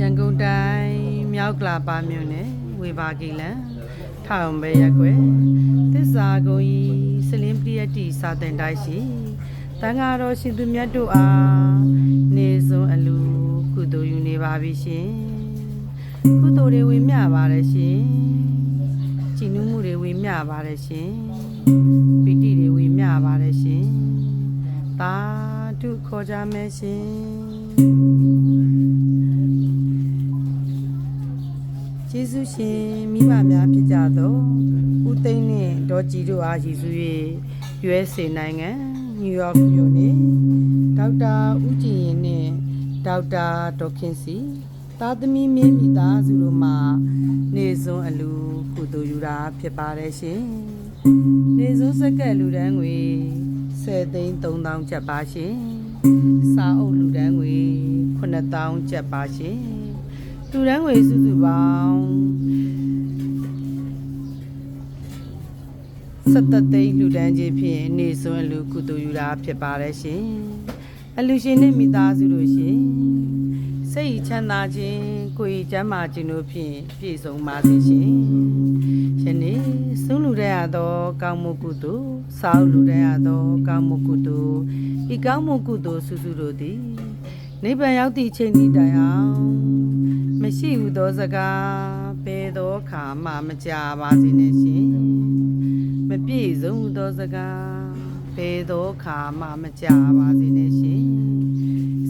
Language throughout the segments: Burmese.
ရန်ကုန်တိုင်းမြောက်ကလာပါမြို့နယ်ဝေဘာကီလန်ထောင်ပဲရက်ွယ်သစ္စာကုန်ဤစလင်းပရိယတ္တိစာတင်တိုင်းရှိတန်ဃာတော်ရှင်သူမြတ်တို့အားနေစွန်အလူကုသိုလ်ယူနေပါပြီရှင်ကုသိုလ်တွေဝေမျှပါတယ်ရှင်ကြည်နူးမှုတွေဝေမျှပါတယ်ရှင်ပီတိတွေဝေမျှပါတယ်ရှင်သာဓုခေါ်ကြမယ်ရှင် ယေရှုရှင်မိဘများဖြစ်ကြသောဦးသိန်းနှင့်ဒေါ်ကြည်တို့အားရည်စူး၍ USA နိုင်ငံနယူးယောက်မြို့နှင့်ဒေါက်တာဦးကြည်ရင်နှင့်ဒေါက်တာဒေါခင်စီသားသမီးမင်းမိသားစုတို့မှနေစွန်းအလူကုသိုလ်ယူတာဖြစ်ပါတယ်ရှင်နေစွန်းစက္ကက်လူတန်းငွေ10သိန်း3000ကျပ်ပါရှင် စာအုပ်လူတန်းငွေ9000ကျပ်ပါရှင်လူတန်းငွေစုစုပေါင်း17သိန်းလူတန်းကြီးဖြင့်နေစွန်းအလူကုတူယူတာဖြစ်ပါတယ်ရှင်အလူရှင်နဲ့မိသားစုတို့ရှင်စိတ်ချမ်းသာခြင်းကိုယ်ကျမ်းမာခြင်းတို့ဖြင့်ပြည့်စုံပါစေရှင်ယနေ့ဆုံးလူတဲ့ ရသောကောင်းမှုကုသိုလ်စာအုပ်လူတဲ့ရသောကောင်းမှုကုသိုလ်ဤကောင်းမှုကုသိုလ်စုစုတို့သည်နိဗ္ဗာန်ရောက်သည့်အချိန်ဒီတိုင်အောင်မရှိဟုသောစကားဘယ်သောခါမှမကြပါစေနဲ့ရှင်မပြည့်စုံဟုသောစကားဘယ်သောခါမှမကြပါစေနဲ့ရှင်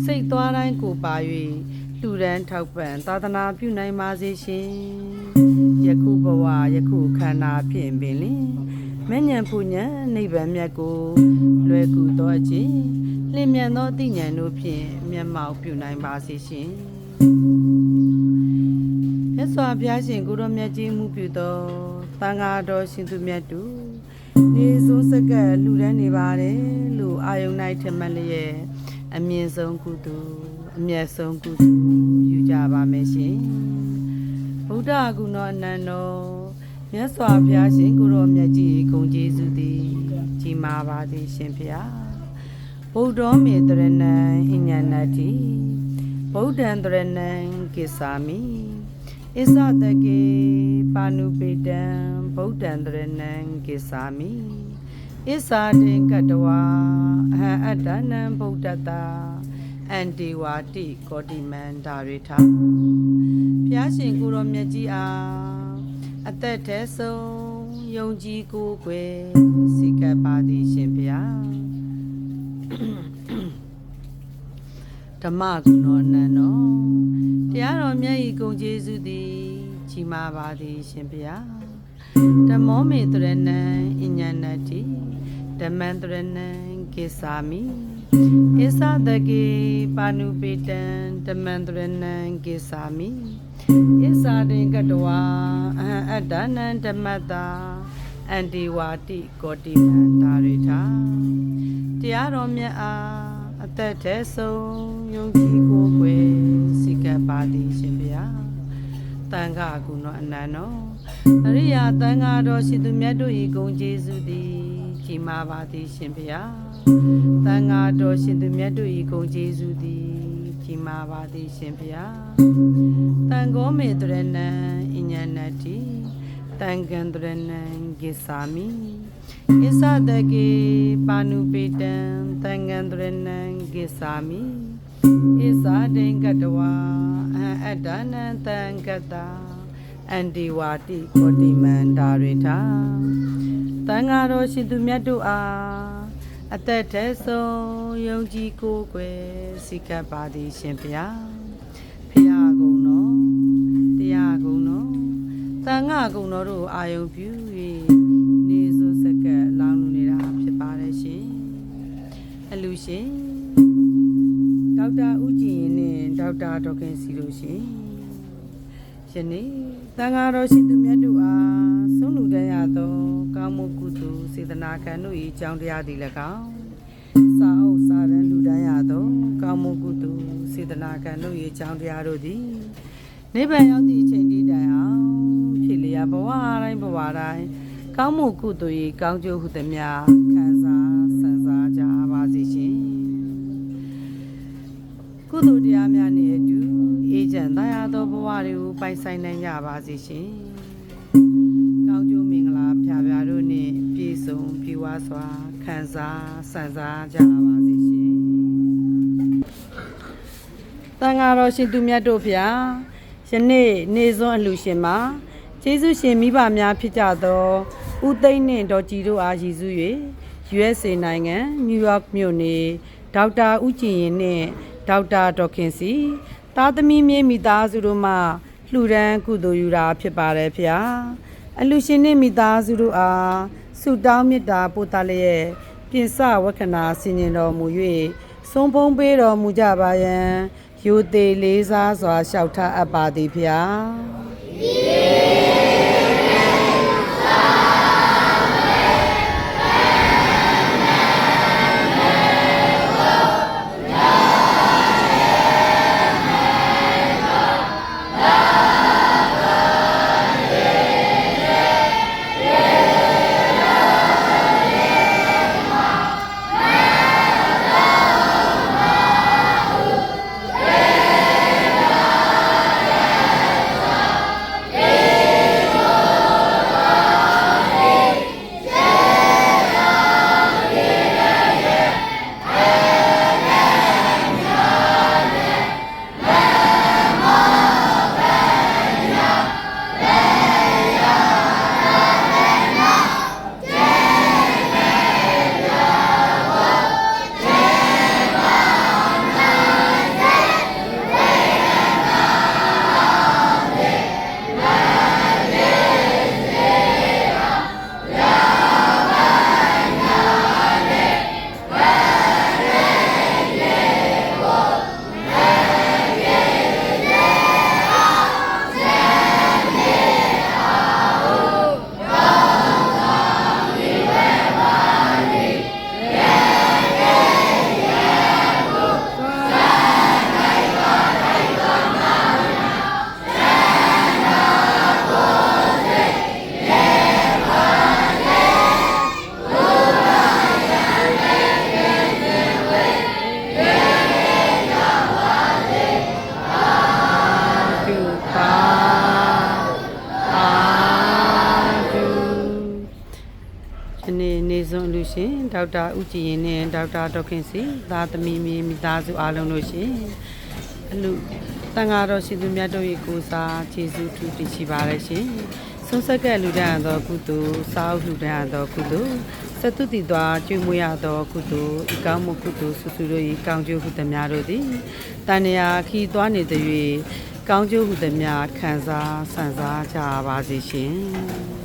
စိတ်သွားတိုင်းကိုပါ၍လူရန်ထောက်ပံ့သာသနာပြုနိုင်ပါစေရှင် ယခုဘဝယခုခန္ဓာဖြင့်ပင်လင်မဉ္ဇဉ်ဖူဉ္ဇဉ်နိဗ္ဗာန်မြတ်ကိုလွယ်ကူသောအခြင်းလင်းမြန်သောအသိဉာဏ်တို့ဖြင့်မျက်မှောက်ပြုနိုင်ပါစေရှင်မြတ်စွာဘုရားရှင်ကိုရောမြတ်ကြီးမှုပြုသောသံဃာတော်ရှင်သူမြတ်တို့နေစိုးစကက်လူတန်းနေပါတယ်လို့အာယုန်၌ထင်မှတ်လျက်အမြင့်ဆုံးကုသိုလ်အမြတ်ဆုံးကုသိုလ်ယူကြပါမယ်ရှင် ဗုဒ္ဓဂုဏအနန္တောမြတ်စွာဘုရားရှင်ကိုရောမြတ်ကြီးဂုံကျေးဇူးသည်ကြီးမားပါသည်ရှင်ဖျားဗုဒ္ဓောမေတရဏံအညဏတိဗုဒ္ဓံတရဏံကိသာမိဣဇတကေပါဏုပေတံဗုဒ္ဓံတရဏံကိသာမိဣဇာတိကတဝါအဟံအတ္တနံဗုဒ္ဓတာအန္တိဝါတိကောတိမန္တာရိထာ ဘုရားရှင်ကိုရောမြတ်ကြီးအားအသက်ထဲဆုံးယုံကြည်ကိုယ်ွယ်စိကပ်ပါသည်ရှင်ဘုရားဓမ္မကုဏောအနန္တောတရားတော်မြတ်ဤဂုံကျေးဇူးသည်ကြီးမားပါသည်ရှင်ဗျာဓမ္မောမေတရဏံအညဏတိဓမ္မံတရဏံကိသာမိဣသတကေပါဏုပေတံဓမ္မံတရဏံကိသာမိဣဇာတိကတဝါ အဟံအတ္တနံဓမ္မတာအန္တိဝါတိကောတိမန္တာရိထာတရားတော်မြတ်အားအသက်ထဲဆုံးယုံကြည်ကိုယ်ွယ်စိကပ်ပါသည်ရှင်ဗျာတန်ခါကုနောအနန္တောအရိယာတန်ခါတော်ရှင်သူမြတ်တို့ဤဂုံကျေးဇူးသည်ကြီးမားပါသည်ရှင်ဗျာတန်ခါတော်ရှင်သူမြတ်တို့ဤဂုံကျေးဇူးသည်ကြီးမားပါသည်ရှင်ဗျာတန်ခောမေတရဏံအ ညဏတိတန်ကံတရဏံကိသာမိဣသတကေပါဏုပေတံသံဃံတရဏံကိသာမိဣဇာတိန်ကတဝါအဟံအတ္တနံသံကတအန္တိဝါတိကောတိမန္တာရိထာသံဃာတော်ရှင်သူမြတ်တို့အားအသက်ထဲဆုံးယုံကြည်ကိုယ်ွယ်စိကပ်ပါသည်ရှင်ဘုရားဖရာကုံတော်တရားကုံတော် သံဃာကုံတော်တို့အာယုံပြု၍နေစိုးစကက်လောင်းလူနေတာဖြစ်ပါတယ်ရှင်အလူရှင်ဒေါက်တာဦးကြည်ရင်နဲ့ဒေါက်တာဒေါခင်စီတို့ရှင်ယနေ့သံဃာတော်ရှင်သူမြတ်တို့အားဆုံးလူတန်းရသောကောင်းမှုကုသိုလ်စေတနာခံတို့၏အကြောင်းတရားသည်၎င်းစာအုပ်စာရန်လူတန်းရသောကောင်းမှုကုသိုလ်စေတနာခံတို့၏အကြောင်းတရားတို့သည်နိဗ္ဗာန်ရောက်သည့်အချိန်ဒီတိုင်အောင်ဖြစ်လျက်ဘဝတိုင်း ဘဝတိုင်းကောင်းမှုကုသိုလ်၏ကောင်းကျိုးဟုသမျှခံစားဆန်စားကြပါစေရှင်ကုသိုလ်တရားများနှင့်အတူအေဂျင့်တရားသောဘဝတွေကိုပိုင်ဆိုင်နိုင်ကြပါစေရှင်။ကောင်းကျိုးမင်္ဂလာဖြာဖြာတို့နှင့်ပြည့်စုံပြည့်ဝစွာခံစားဆန်စားကြပါစေရှင်။တန်ဃာတော်ရှင်သူမြတ်တို့ဖျားယနေ့နေစွန်းအလှရှင်မှာ ကျေးဇူးရှင်မိဘများဖြစ်ကြသောဦးသိန်းနှင့်ဒေါ်ကြည်တို့အားရည်စူး၍ USA နိုင်ငံနယူးယောက်မြို့နေဒေါက်တာဦးကြည်ရင်နှင့်ဒေါက်တာဒေါက်ခင်စီသားသမီးမြေးမိသားစုတို့မှလှူဒန်းကုသိုလ်ယူတာဖြစ်ပါတယ်ဖေ။အလှရှင်နှင့်မိသားစုတို့အားဆုတောင်းမေတ္တာပို့သလျက်ပြင်စဝက္ခဏာဆင်ញင်တော်မူ၍ဆုံးဖုံးပေးတော်မူကြပါယံယိုသေးလေးစားစွာလျှောက်ထားအပ်ပါသည်ဖေ။ ဒီနေ့နေစွန်းလူရှင်ဒေါက်တာဦးကြည်ရင်နဲ့ဒေါက်တာဒေါက်ခင်စီသားသမီးမြေမိသားစုအားလုံးလို့ရှင်အလူတန်ဃာတော်ရှင်သူမြတ်တို့၏ကိုးစားခြေဆုထူးတည်ရှိပါရဲ့ရှင်ဆုံးဆက်ကဲလူဒန်းသောကုသိုလ်စာအုပ်လူဒန်းသောကုသိုလ်စတုတိသွားကျွေးမွေးရသောကုသိုလ်ဤကောင်းမှုကုသိုလ်ဆုစုတို့၏ကောင်းကျိုးဟုသမျှတို့သည်တန်ရာခီသွားနေသည်၍ကောင်းကျိုးဟုသမျှခံစားဆန်စားကြပါစေရှင်